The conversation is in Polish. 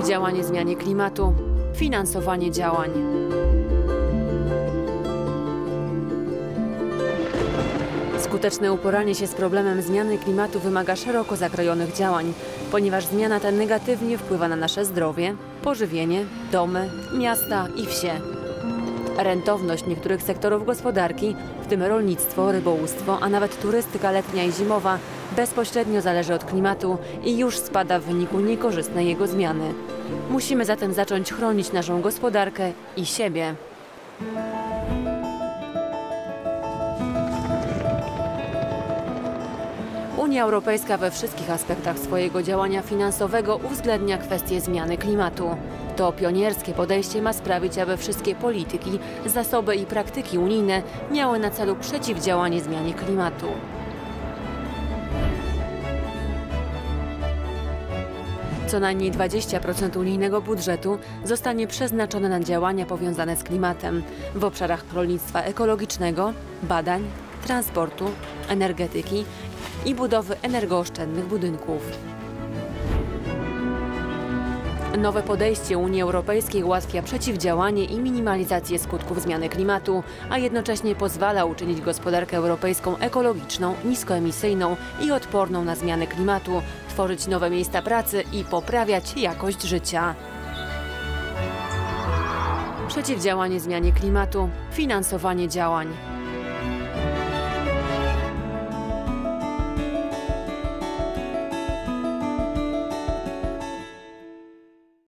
Przeciwdziałanie zmianie klimatu, finansowanie działań. Skuteczne uporanie się z problemem zmiany klimatu wymaga szeroko zakrojonych działań, ponieważ zmiana ta negatywnie wpływa na nasze zdrowie, pożywienie, domy, miasta i wsie. Rentowność niektórych sektorów gospodarki, w tym rolnictwo, rybołówstwo, a nawet turystyka letnia i zimowa, bezpośrednio zależy od klimatu i już spada w wyniku niekorzystnej jego zmiany. Musimy zatem zacząć chronić naszą gospodarkę i siebie. Unia Europejska we wszystkich aspektach swojego działania finansowego uwzględnia kwestie zmiany klimatu. To pionierskie podejście ma sprawić, aby wszystkie polityki, zasoby i praktyki unijne miały na celu przeciwdziałanie zmianie klimatu. Co najmniej 20% unijnego budżetu zostanie przeznaczone na działania powiązane z klimatem w obszarach rolnictwa ekologicznego, badań, transportu, energetyki i budowy energooszczędnych budynków. Nowe podejście Unii Europejskiej ułatwia przeciwdziałanie i minimalizację skutków zmiany klimatu, a jednocześnie pozwala uczynić gospodarkę europejską ekologiczną, niskoemisyjną i odporną na zmiany klimatu, tworzyć nowe miejsca pracy i poprawiać jakość życia. Przeciwdziałanie zmianie klimatu, finansowanie działań.